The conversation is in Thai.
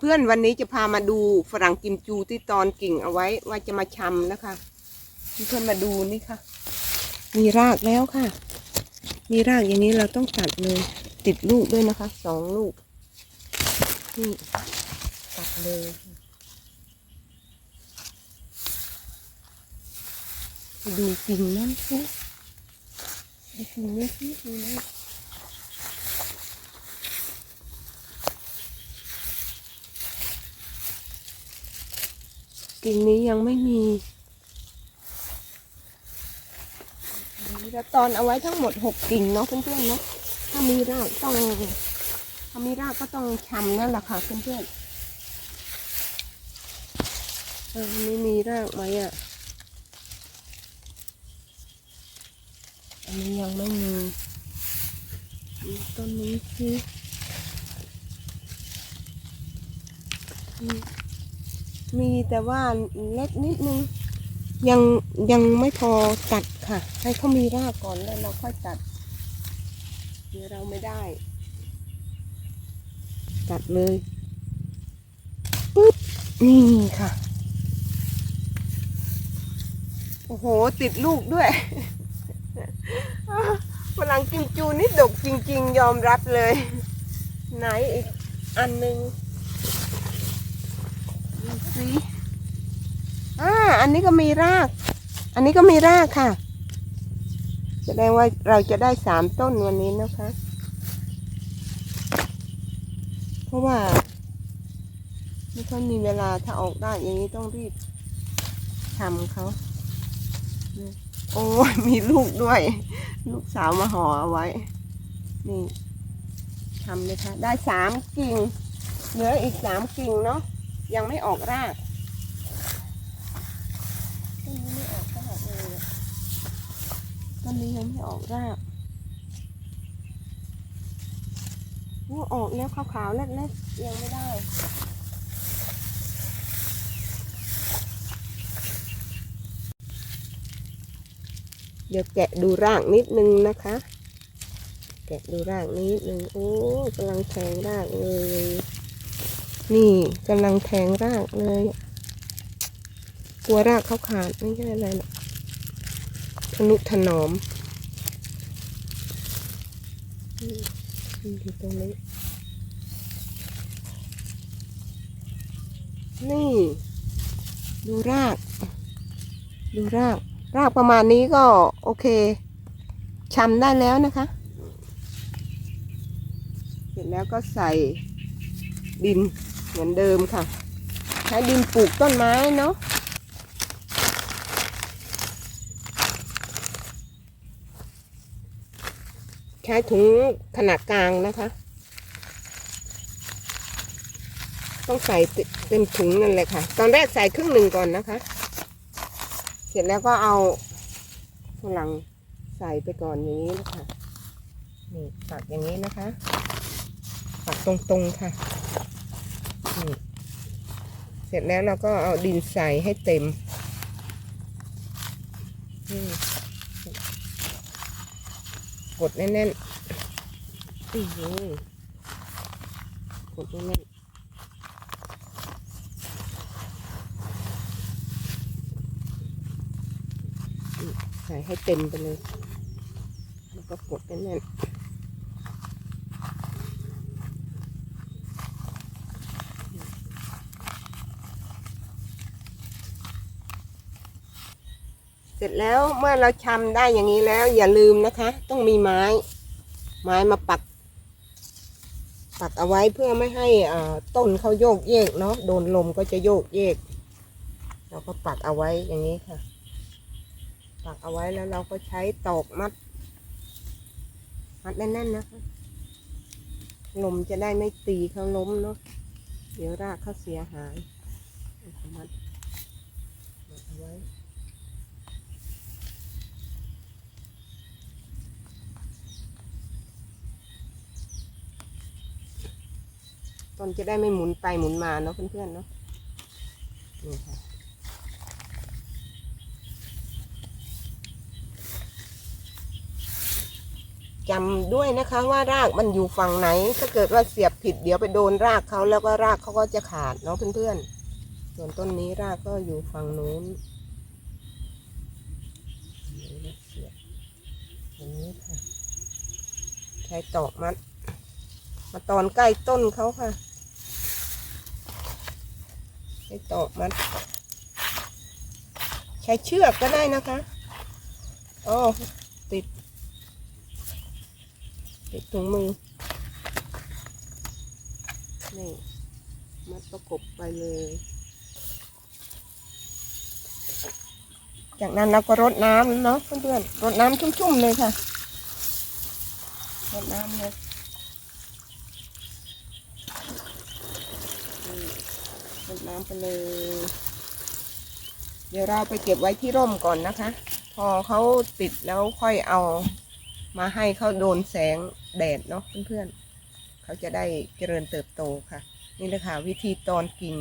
เพื่อนๆวันนี้จะพามาดูฝรั่งกิมจูที่ตอนกิ่งเอาไว้ว่าจะมาชำนะคะเพื่อนๆมาดูนี่ค่ะ มีรากแล้วค่ะ มีรากอย่างนี้เราต้องตัดเลย ติดลูกด้วยนะคะสองลูกนี่ตัดเลยดูกิ่งนั้นสิดูกิ่งนี้สิดูนะ กิ่งนี้ยังไม่มีจะตอนเอาไว้ทั้งหมดหกกิ่งเนาะเพื่อนๆเนาะถ้ามีรากต้องถ้ามีรากก็ต้องชำนั่นแหละค่ะเพื่อนๆเออไม่มีรากไหมอะอันนี้ยังไม่มีต้นนี้สิมี มีแต่ว่าเล็กนิดนึง ยังยังไม่พอตัดค่ะ ให้เขามีรากก่อนแล้วเราค่อยตัด เดี๋ยวเราไม่ได้ ตัดเลยปุ๊บนี่ค่ะ โอ้โห ติดลูกด้วยฝรั่งกิมจูนี่ดกจริง ๆ ยอมรับเลย ไหนอีกอันหนึ่ง สิอ่าอันนี้ก็มีราก อันนี้ก็มีรากค่ะแสดงว่าเราจะได้สามต้นวันนี้นะคะ เพราะว่า ไม่ค่อยมีเวลาถ้าออกได้อย่างนี้ต้องรีบทำเขาโอ้มีลูกด้วย ลูกสาวมาห่อเอาไว้ นี่ทำเลยค่ะ ได้สามกิ่ง เหลืออีกสามกิ่งเนาะ ยังไม่ออกรากต้นนี้ไม่ออกรากเลยต้นนี้ยังไม่ออกรากโอ้ออกแล้วขาวๆเล็กๆยังไม่ได้เดี๋ยวแกะดูร่ากนิดนึงนะคะ แกะดูร่ากนิดนึง โอ้กำลังแทงรากเลย นี่กำลังแทงรากเลย กลัวรากเขาขาดไม่ใช่อะไรหรอกทนุถนอมนี่นี่อยู่ตรงนี้ นี่ ดูราก ดูราก รากประมาณนี้ก็โอเคชำได้แล้วนะคะ เสร็จแล้วก็ใส่ดิน เหมือนเดิมค่ะ ใช้ดินปลูกต้นไม้เนาะใช้ถุงขนาดกลางนะคะ ต้องใส่เต็มถุงนั่นเลยค่ะ ตอนแรกใส่ครึ่งหนึ่งก่อนนะคะ เสร็จแล้วก็เอาฝรั่งใส่ไปก่อนอย่างนี้นะคะนี่ปักอย่างนี้นะคะปักตรงๆค่ะ เสร็จแล้วเราก็เอาดินใส่ให้เต็มกดแน่นๆอือกดแน่นใส่ให้เต็มไปเลย แล้วก็กดแน่นๆ เสร็จแล้วเมื่อเราชำได้อย่างนี้แล้ว อย่าลืมนะคะ ต้องมีไม้ ไม้มาปัก ปักเอาไว้เพื่อไม่ให้อ่าต้นเขาโยกเยกเนาะโดนลมก็จะโยกเยก เราก็ปักเอาไว้อย่างนี้ค่ะ ปักเอาไว้แล้วเราก็ใช้ตอกมัด มัดแน่นๆนะคะลมจะได้ไม่ตีเขาล้มเนาะเดี๋ยวรากเขาเสียหายมัดมัดเอาไว้ ต้นจะได้ไม่หมุนไปหมุนมาเนาะเพื่อนๆเนาะนี่ค่ะจำด้วยนะคะว่ารากมันอยู่ฝั่งไหน ถ้าเกิดว่าเสียบผิดเดี๋ยวไปโดนรากเขาแล้วก็รากเขาก็จะขาดเนาะเพื่อนๆ ส่วนต้นนี้รากก็อยู่ฝั่งนู้นอันนี้นะเสียบอย่างนี้ค่ะใช้ตอกมัด มาตอนใกล้ต้นเขาค่ะ ใช้ตอกมัดใช้เชือกก็ได้นะคะ อ๋อ ติด ติดถุงมือ นี่ มัดประกบไปเลย จากนั้นเราก็รดน้ำเนาะเพื่อนๆ รดน้ำชุ่มๆเลยค่ะ รดน้ำเลยนี่ รดน้ำไปเลย เดี๋ยวเราไปเก็บไว้ที่ร่มก่อนนะคะ พอเขาติดแล้วค่อยเอามาให้เขาโดนแสงแดดเนาะเพื่อนๆเขาจะได้เจริญเติบโตค่ะ นี่เลยค่ะวิธีตอนกิ่ง